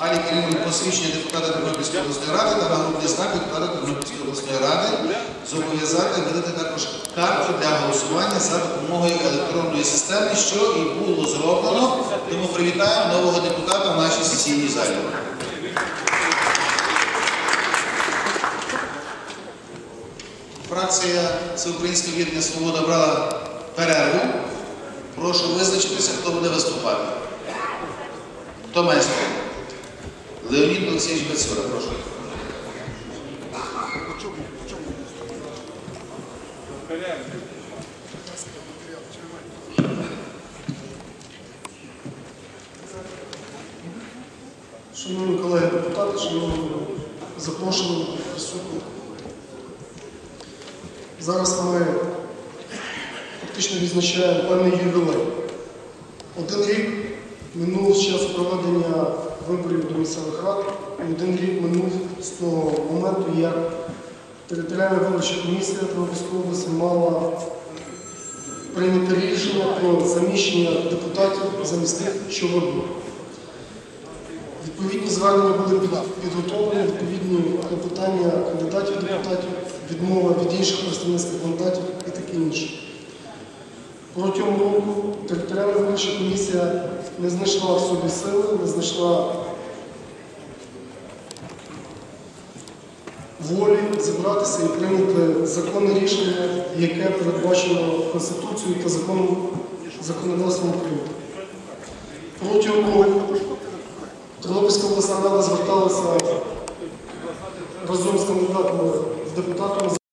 Алі Карінові посвідчення депутата Тернопільської обласної ради та нагрудний знак депутата Тернопільської обласної ради зобов'язати видати також карту для голосування за допомогою електронної системи, що і було зроблено. Тому привітаємо нового депутата в нашій сесійній залі. Фракція Всеукраїнське об'єднання Свобода брала перерву. Прошу визначитися, хто буде виступати. Хто слово? Леонід Олексійович Бецюра, прошу. Шановні колеги депутати, шановні запрошені присутні. Зараз ми фактично відзначаємо певний ювілей. Один рік минув з часу проведення виборів до місцевих рад, один рік минув з того моменту, як територіальна виборча комісія Тернопільської області мала прийняти рішення про заміщення депутатів замість тих, що виборів. Відповідні звернення були під- підготовлені, відповідні клопотання кандидатів депутатів, відмова від інших представницьких мандатів і таке інше. Протягом року територіальна виборча комісія не знайшла в собі сили, не знайшла волі зібратися і прийняти законне рішення, яке передбачено Конституцією та законом законодавством України. Протягом року Тернопільська обласна рада зверталася разом з